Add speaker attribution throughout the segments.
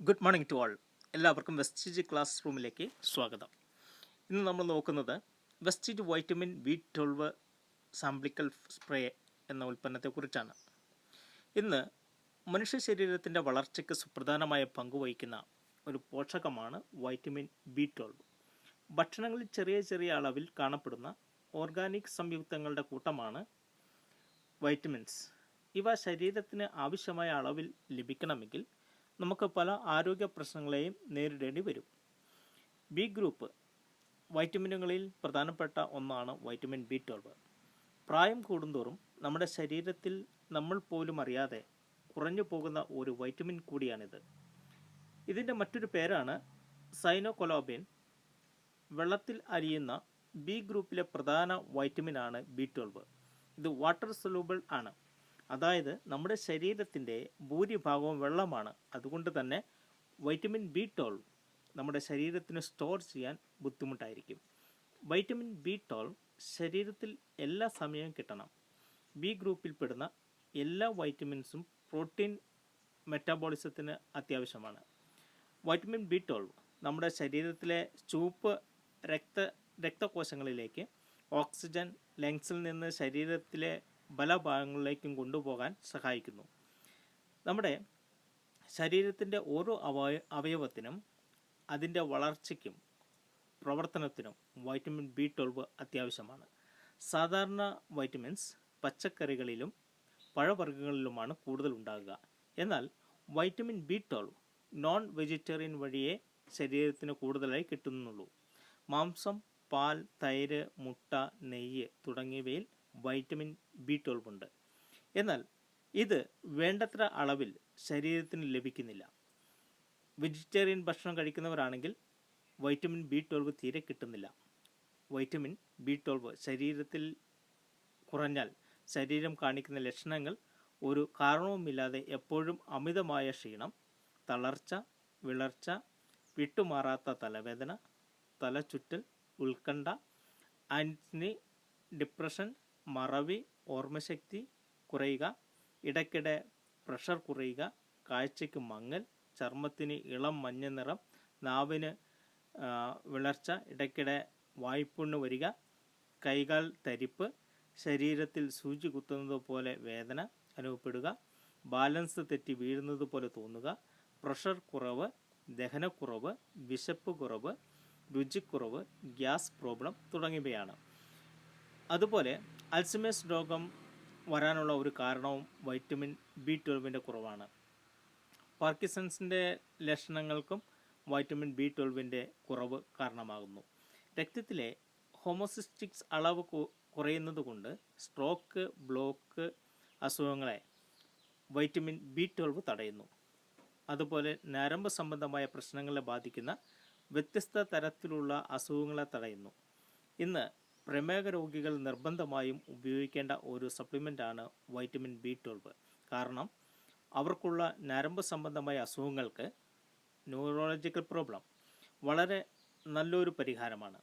Speaker 1: Good morning to ആൾ എല്ലാവർക്കും വെസ്റ്റിജ് class റൂമിലേക്ക് സ്വാഗതം. ഇന്ന് നമ്മൾ നോക്കുന്നത് Vestige vitamin B twelve sublingual spray എന്ന ഉൽപ്പന്നത്തെക്കുറിച്ചാണ്. ഇന്ന് മനുഷ്യ ശരീരത്തിന്റെ വളർച്ചയ്ക്ക് സുപ്രധാനമായ പങ്ക് വഹിക്കുന്ന ഒരു പോഷകമാണ് വൈറ്റമിൻ ബി ട്വൽവ്. ഭക്ഷണങ്ങളിൽ ചെറിയ ചെറിയ അളവിൽ കാണപ്പെടുന്ന ഓർഗാനിക് സംയുക്തങ്ങളുടെ കൂട്ടമാണ് വൈറ്റമിൻസ്. ഇവ ശരീരത്തിന് ആവശ്യമായ അളവിൽ ലഭിക്കണമെങ്കിൽ നമുക്ക് പല ആരോഗ്യ പ്രശ്നങ്ങളെയും നേരിടേണ്ടി വരും. ബി ഗ്രൂപ്പ് വൈറ്റമിനുകളിൽ പ്രധാനപ്പെട്ട ഒന്നാണ് വൈറ്റമിൻ ബി ട്വൽവ്. പ്രായം കൂടുന്തോറും നമ്മുടെ ശരീരത്തിൽ നമ്മൾ പോലും അറിയാതെ കുറഞ്ഞു പോകുന്ന ഒരു വൈറ്റമിൻ കൂടിയാണിത്. ഇതിന്റെ മറ്റൊരു പേരാണ് സൈനോകൊലോബിൻ വെള്ളത്തിൽ അലിയുന്ന ബി ഗ്രൂപ്പിലെ പ്രധാന വൈറ്റമിനാണ് ബി ട്വൽവ്. ഇത് വാട്ടർ സൊലൂബിൾ ആണ്. അതായത് നമ്മുടെ ശരീരത്തിന്റെ ഭൂരിഭാഗവും വെള്ളമാണ്. അതുകൊണ്ട് തന്നെ വൈറ്റമിൻ ബി ട്വൽവ് നമ്മുടെ ശരീരത്തിന് സ്റ്റോർ ചെയ്യാൻ ബുദ്ധിമുട്ടായിരിക്കും. വൈറ്റമിൻ ബി ട്വൽവ് ശരീരത്തിൽ എല്ലാ സമയവും കിട്ടണം. ബി ഗ്രൂപ്പിൽ പെടുന്ന എല്ലാ വൈറ്റമിൻസും പ്രോട്ടീൻ മെറ്റാബോളിസത്തിന് അത്യാവശ്യമാണ്. വൈറ്റമിൻ ബി ട്വൽവ് നമ്മുടെ ശരീരത്തിലെ ചുവപ്പ് രക്ത രക്തകോശങ്ങളിലേക്ക് ഓക്സിജൻ ലങ്സിൽ നിന്ന് ശരീരത്തിലെ പല ഭാഗങ്ങളിലേക്കും കൊണ്ടുപോകാൻ സഹായിക്കുന്നു. നമ്മുടെ ശരീരത്തിന്റെ ഓരോ അവയ അവയവത്തിനും അതിന്റെ വളർച്ചയ്ക്കും പ്രവർത്തനത്തിനും വൈറ്റമിൻ ബി ട്വൽവ് അത്യാവശ്യമാണ്. സാധാരണ വൈറ്റമിൻസ് പച്ചക്കറികളിലും പഴവർഗങ്ങളിലുമാണ് കൂടുതൽ ഉണ്ടാകുക. എന്നാൽ vitamin B twelve non vegetarian വഴിയേ ശരീരത്തിന് കൂടുതലായി കിട്ടുന്നുള്ളൂ. മാംസം പാൽ തൈര് മുട്ട നെയ്യ് തുടങ്ങിയവയിൽ വൈറ്റമിൻ ബി ട്വൽവ് ഉണ്ട്. എന്നാൽ ഇത് വേണ്ടത്ര അളവിൽ ശരീരത്തിന് ലഭിക്കുന്നില്ല. വെജിറ്റേറിയൻ ഭക്ഷണം കഴിക്കുന്നവരാണെങ്കിൽ വൈറ്റമിൻ ബി ട്വൽവ് തീരെ കിട്ടുന്നില്ല. വൈറ്റമിൻ ബി ട്വൽവ് ശരീരത്തിൽ കുറഞ്ഞാൽ ശരീരം കാണിക്കുന്ന ലക്ഷണങ്ങൾ ഒരു കാരണവുമില്ലാതെ എപ്പോഴും അമിതമായ ക്ഷീണം തളർച്ച വിളർച്ച വിട്ടുമാറാത്ത തലവേദന തലചുറ്റൽ ഉത്കണ്ഠ ആന്റിനി ഡിപ്രഷൻ മറവി ഓർമ്മശക്തി കുറയുക ഇടയ്ക്കിടെ പ്രഷർ കുറയുക കാഴ്ചയ്ക്ക് മങ്ങൽ ചർമ്മത്തിന് ഇളം മഞ്ഞ നിറം നാവിന് വിളർച്ച ഇടയ്ക്കിടെ വായ്പുണ്ണ് വരിക കൈകാൽ തരിപ്പ് ശരീരത്തിൽ സൂചി കുത്തുന്നത് പോലെ വേദന അനുഭവപ്പെടുക ബാലൻസ് തെറ്റി വീഴുന്നത് പോലെ തോന്നുക പ്രഷർ കുറവ് ദഹനക്കുറവ് വിശപ്പ് കുറവ് രുചിക്കുറവ് ഗ്യാസ് പ്രോബ്ലം തുടങ്ങിയവയാണ്. അതുപോലെ അൽസിമേഴ്സ് രോഗം വരാനുള്ള ഒരു കാരണവും വൈറ്റമിൻ ബി ട്വൽവിന്റെ കുറവാണ്. പാർക്കിസൺസിന്റെ ലക്ഷണങ്ങൾക്കും വൈറ്റമിൻ ബി ട്വൽവിന്റെ കുറവ് കാരണമാകുന്നു. രക്തത്തിലെ ഹോമോസിസ്റ്റിക്സ് അളവ് കുറയുന്നത് കൊണ്ട് സ്ട്രോക്ക് ബ്ലോക്ക് അസുഖങ്ങളെ വൈറ്റമിൻ ബി ട്വൽവ് തടയുന്നു. അതുപോലെ നരമ്പ് സംബന്ധമായ പ്രശ്നങ്ങളെ ബാധിക്കുന്ന വ്യത്യസ്ത തരത്തിലുള്ള അസുഖങ്ങളെ തടയുന്നു. ഇന്ന് പ്രമേഹ രോഗികൾ നിർബന്ധമായും ഉപയോഗിക്കേണ്ട ഒരു സപ്ലിമെന്റാണ് വൈറ്റമിൻ ബി ട്വൽവ് കാരണം അവർക്കുള്ള നരമ്പ് സംബന്ധമായ അസുഖങ്ങൾക്ക് ന്യൂറോളജിക്കൽ പ്രോബ്ലം വളരെ നല്ലൊരു പരിഹാരമാണ്.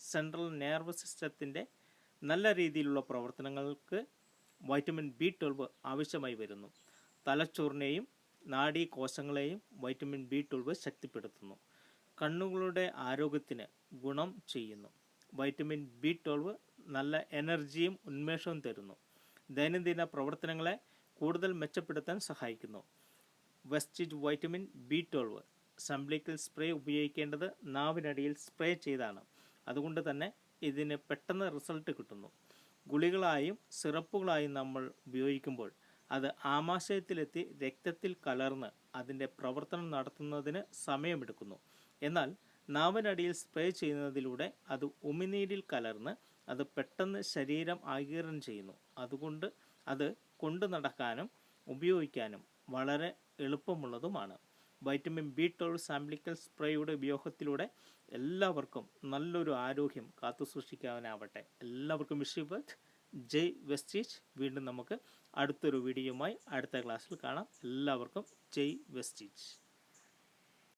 Speaker 1: സെൻട്രൽ നെർവ് സിസ്റ്റത്തിന്റെ നല്ല രീതിയിലുള്ള പ്രവർത്തനങ്ങൾക്ക് വൈറ്റമിൻ ബി ട്വൽവ് ആവശ്യമായി വരുന്നു. തലച്ചോറിനെയും നാഡീകോശങ്ങളെയും വൈറ്റമിൻ ബി ട്വൽവ് ശക്തിപ്പെടുത്തുന്നു. കണ്ണുകളുടെ ആരോഗ്യത്തിന് ഗുണം ചെയ്യുന്നു. വൈറ്റമിൻ ബി ട്വൽവ് നല്ല എനർജിയും ഉന്മേഷവും തരുന്നു. ദൈനംദിന പ്രവർത്തനങ്ങളെ കൂടുതൽ മെച്ചപ്പെടുത്താൻ സഹായിക്കുന്നു. Vestige vitamin B twelve sublingual spray ഉപയോഗിക്കേണ്ടത് നാവിനടിയിൽ സ്പ്രേ ചെയ്താണ്. അതുകൊണ്ട് തന്നെ ഇതിന് പെട്ടെന്ന് റിസൾട്ട് കിട്ടുന്നു. ഗുളികളായും സിറപ്പുകളായും നമ്മൾ ഉപയോഗിക്കുമ്പോൾ അത് ആമാശയത്തിലെത്തി രക്തത്തിൽ കലർന്ന് അതിന്റെ പ്രവർത്തനം നടത്തുന്നതിന് സമയമെടുക്കുന്നു. എന്നാൽ നാവിനടിയിൽ സ്പ്രേ ചെയ്യുന്നതിലൂടെ അത് ഉമിനീരിൽ കലർന്ന് അത് പെട്ടെന്ന് ശരീരം ആഗീരണം ചെയ്യുന്നു. അതുകൊണ്ട് അത് കൊണ്ടു നടക്കാനും ഉപയോഗിക്കാനും വളരെ എളുപ്പമുള്ളതുമാണ്. വൈറ്റമിൻ ബി ട്വൽവ് സാമ്പിളിക്കൽ സ്പ്രേയുടെ ഉപയോഗത്തിലൂടെ എല്ലാവർക്കും നല്ലൊരു ആരോഗ്യം കാത്തു സൂക്ഷിക്കാനാവട്ടെ. എല്ലാവർക്കും വിഷയബത്ത് ജയ് വെസ്റ്റീച്ച് വീണ്ടും നമുക്ക് അടുത്തൊരു വീഡിയോയുമായി അടുത്ത ക്ലാസ്സിൽ കാണാം. എല്ലാവർക്കും ജയ് വെസ്റ്റീച്ച്